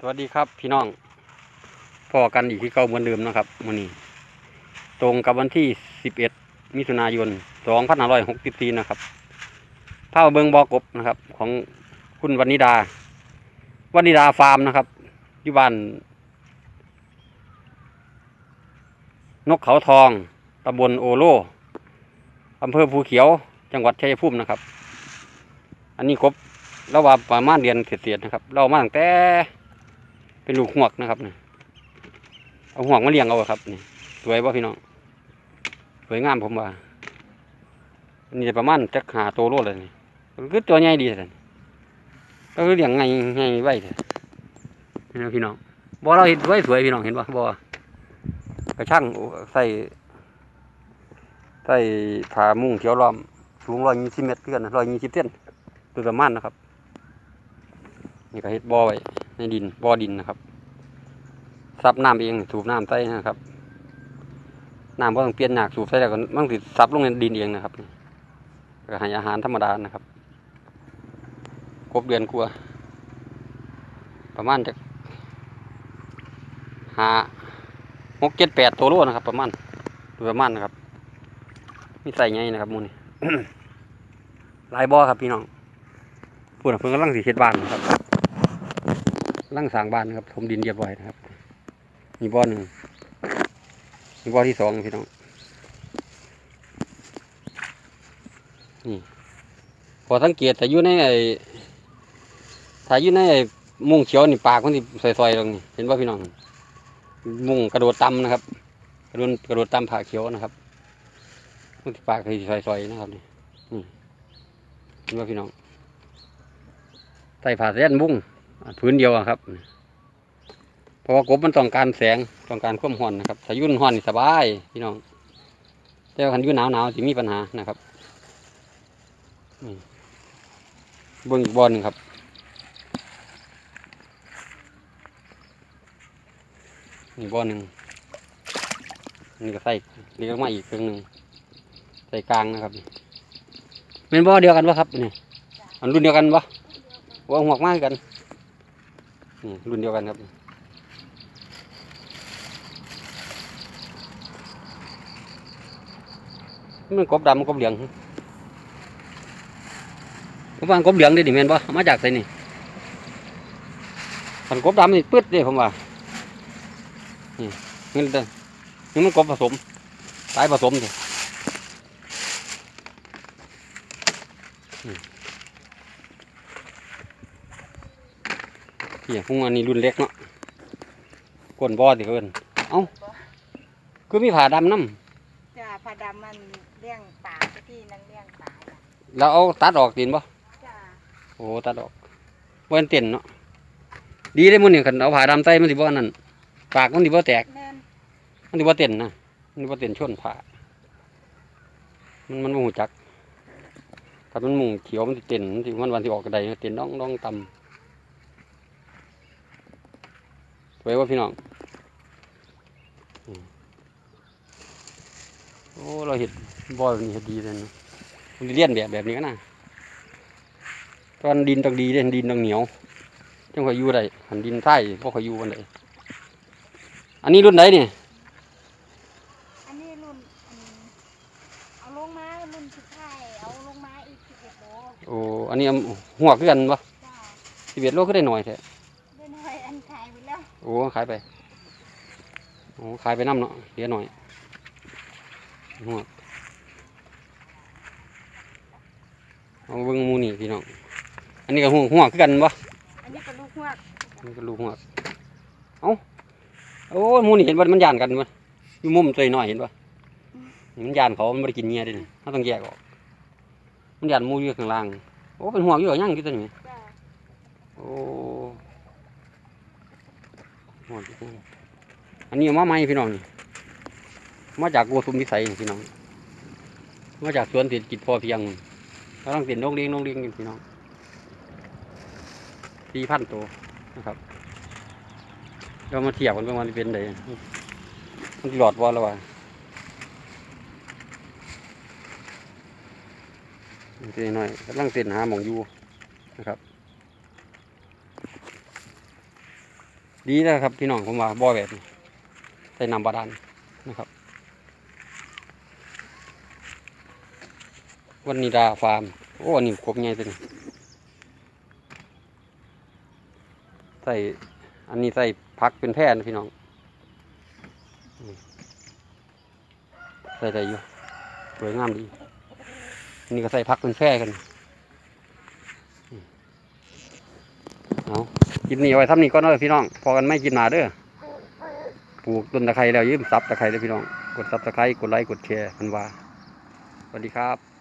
สวัสดีครับพี่น้องพอกันอีกที่เก่าเหมือนเดิมนะครับมื้อนี้ ตรงกับวันที่ 11 มิถุนายน 2564 นะครับภาพเบิงบอกบนะครับ ของคุณวันิดา วันิดาฟาร์มนะครับอยู่บ้าน นกเขาทองตำบลโอโลอำเภอภูเขียว จังหวัดชัยภูมินะครับ อันนี้กบเราว่าประมาณเดือนเศษๆนะครับ เรามาตั้งแต่ เป็นลูกหวกนะครับเนี่ยเอาหวกมาเลี้ยงเอาครับนี่สวยป่ะพี่น้องสวยงามผมว่านนี้ประมาณจักหาโตโลเลยนี่คือตัวใหญ่ดีเลยก็คือเลี้ยงไงไงไว้เลยนี่นะพี่น้องบ่เราเห็นไว้สวยพี่น้องเห็นป่ะบ่กระช่างใส่ใส่ผ้ามุ้งเขียวล้อมสูงร้อยยี่สิบเมตรเพื่อนร้อยยี่สิบเซนโดยประมาณนะครับ นี่ก็เฮ็ดบ่อไว้ ในดินบ่อดินนะครับซับน้ำเองสูบน้ำใส่นะครับน้ำก็ต้องเปลี่ยนหนักสูบใส่แล้วก็มันติดซับลงในดินเองนะครับก็ให้อาหารธรรมดานะครับครบเดือนกลัว ประมาณจะหาหกเจ็ดแปดตัวโลนะครับ ประมาณประมาณนะครับนี่ใส่ไงนะครับมูนี่ลายบ่อครับพี่น้องพูดถึงเพิ่งกำลังสีเฮ็ดบ้านนะครับ ร่างสร้างบ้านนะครับถมดินเรียบร้อยนะครับ มีบ่อหนึ่งมีบ่อที่สองพี่น้องนี่พอสังเกตแต่อยู่ในไอ้ถ้าอยู่ในไอ้มุ้งเขียวนี่ปากมันสิซอยๆลงนี่เห็นว่าพี่น้อง มุ้งกระโดดต่ำนะครับ กระโดดกระโดดต่ำผ่าเขียวนะครับมันสิปากสิซอยๆนะครับนี่นี่เห็นว่าพี่น้องใส่ผ่าเส้นบุ้ง พื้นเดียวครับ เพราะว่ากบมันต้องการแสงต้องการความร้อนนะครับถ้ายุ่นร้อนสบายพี่น้อง แต่ว่าคันอยุ่นหนาวหนาวๆสิมีปัญหานะครับนี่เบิ้อีกบอลหนึ่งครับนี่บอหนึ่งนี่ก็ใส่เรียกมาอีกเครื่องหนึ่งใส่กลางนะครับเป็นบอเดียวกันปะครับนี่อันรุ่นเดียวกันปะว่าหัวกมากกัน นี่รุ่นเดียวกันครับมันกบดำกบเหลืองผมว่ากบเหลืองได้ดิแมนบ่เอมาจากไสนี่คันกบดำนี่ปึ๊ดเด้ผมว่านี่นี่เด้นี่มันกบผสมสายผสมสิ พี่พุงอันนี้รุ่นเล็กเนาะก้นบ่อสิเอิ้นเอ้าคือมีผ่าดำน้ำจ้าพาดำมันเลี้ยงป่าที่นั่นเลี้ยงป่าจ้ะแล้วเอาตัดออกตีนบ่จ้าโอ้ตัดออกบ่เป็นเต็นเนาะดีได้มื้อนี้คันเอาผ่าดำใส่มันสิบ่อันนั้นปากมันสิบ่แตก แม่นมันสิบ่เต็นนะมันสิบ่เต็นชนผ่ามันมันบ่ฮู้จักถ้ามันมุงเขียวมันสิเต็นมันสิมันวันสิออกกระไดเต็นน้องน้องต่ำ สวยว่าพี่น้องอืมโอ้เราเห็ดบ่อแบบนี้เฮ็ดดีเลยนะมันสิเลียนแบบแบบนี้ก็น่ะตอนดินต้องดีเด่นดินต้องเหนียวจังค่อยอยู่ได้หันดินใต้พวกค่อยอยู่กันได้อันนี้รุ่นไหนนี่อันนี้รุ่นอืมเอาลงมารุ่นสุดท้ายเอาลงมาอีกสิบเอ็ดโลโอ้อันนี้หัวคือกันปะจ้าสิบเอ็ดโลก็ได้หน่อยแท้ โอ้ขายไปโอ้ขายไปน้ำเนาะเหลือหน่อยหัวเอาเบิ่งหมูนี่พี่น้องอันนี้ก็หัวหัวคือกันปะอันนี้ก็ลูกหวกอันนี้ก็ลูกหัวเอ้าโอ้หมูนี่เห็นว่ามันย่านกันปะอยู่มุมตัวน้อยเห็นปะนี่มันย่านเขามันไม่ได้กินเงี้ยเดิเขาต้องแยกออก มันย่านหมูอยู่ข้างล่าง โอ้ เป็นหัวอยู่หยังกี่ตัวนี่จ้าโอ้หัว อันนี้มาใหม่พี่น้องนี่มาจากกัวสุมวิสัยพี่น้องมาจากสวนเศรษฐกิจพอเพียงกำลังเต็นนกเลี้ยงนกเลี้ยงพี่น้องสี่พันตัวนะครับเรามาเทียบกันเป็นวันเป็นไดมันหลอดวอลแล้ววะนี่ตัวน้อยกำลังเต้นหาหมองอยู่นะครับ ดีนะครับพี่น้องผมว่าบ่อแบบใส่น้ำบาดาลนะครับวันนี้ดาฟาร์มโอ้อันนี้ครบไงตัวนี้ใส่อันนี้ใส่พักเป็นแพร่นะพี่น้องใส่ได้อยู่สวยงามดีนี่ก็ใส่พักเป็นแพร่กันเอา กินนี่เอาไว้ทำนี่ก็เด้อพี่น้อง พอกันไม่กินหนาเด้อ ปลูกต้นตะไคร้แล้วยืมซับตะไคร้เลยพี่น้อง กดซับตะไคร้กดไลค์ กดแชร์พันวาสวัสดีครับ